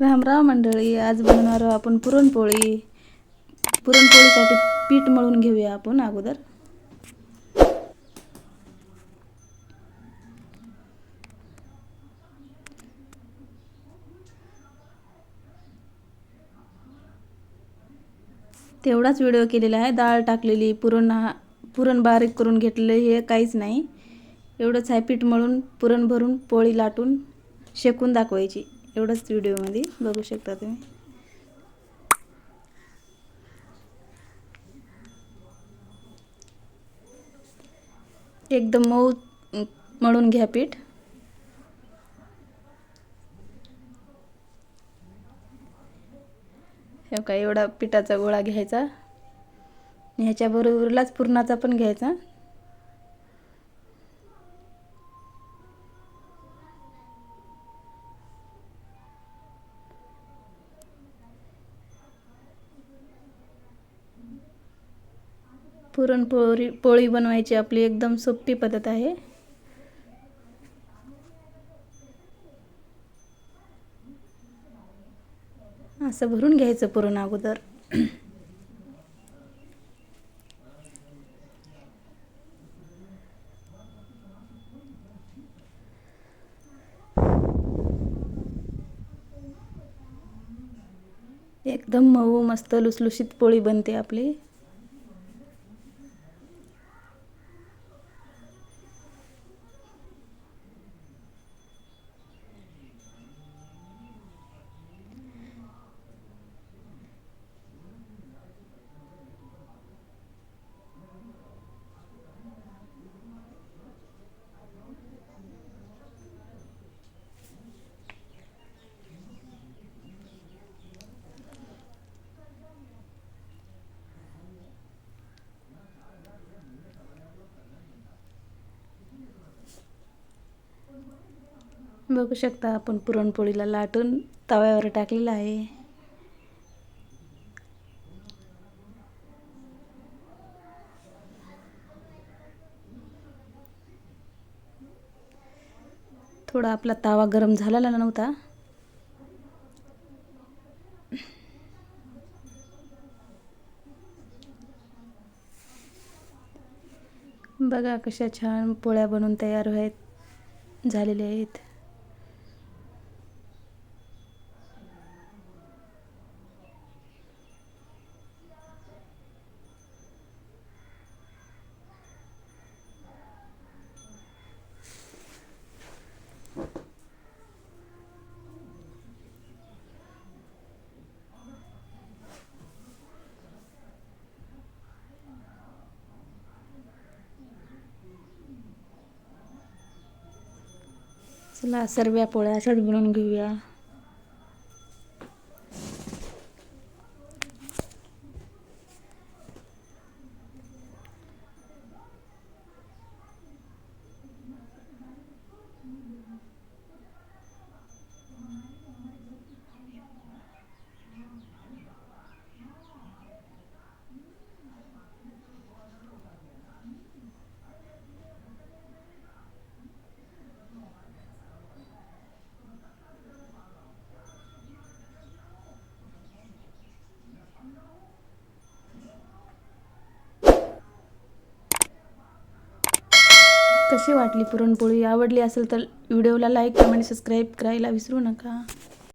राम राम मंडळी आज बनवणार आहोत आपण पुरणपोळी. पुरणपोळीसाठी पीठ मळून घेऊया आपण अगोदर. तेवढाच व्हिडिओ केलेला आहे डाळ टाकलेली पुरण हा पुरण बारीक करून घेतलेलं हे काहीच नाही. एवढंच आहे पीठ मळून पुरण भरून पोळी लाटून शेकून दाखवायची. एवढंच व्हिडिओमध्ये बघू शकता तुम्ही. एकदम मऊ मळून घ्या पीठ. हे का एवढा पिठाचा गोळा घ्यायचा. ह्याच्याबरोबरलाच पुरणाचा पण घ्यायचा. पुरणपोळी पोळी बनवायची आपली एकदम सोपी पद्धत आहे. असं भरून घ्यायचं पुरण अगोदर. एकदम मऊ मस्त लुसलुशीत पोळी बनते आपली. बघू शकता आपण पुरणपोळीला लाटून तव्यावर टाकलेला आहे. थोडा आपला तावा गरम झालेला नव्हता. बघा कशा छान पोळ्या बनवून तयार आहेत झालेल्या आहेत. चला सर्व्या पोळ्या अशाच बनवून घेऊया. कशी वाटली पुरणपोळी? आवडली असेल तर व्हिडिओला लाईक कमेंट सबस्क्राईब करायला विसरू नका.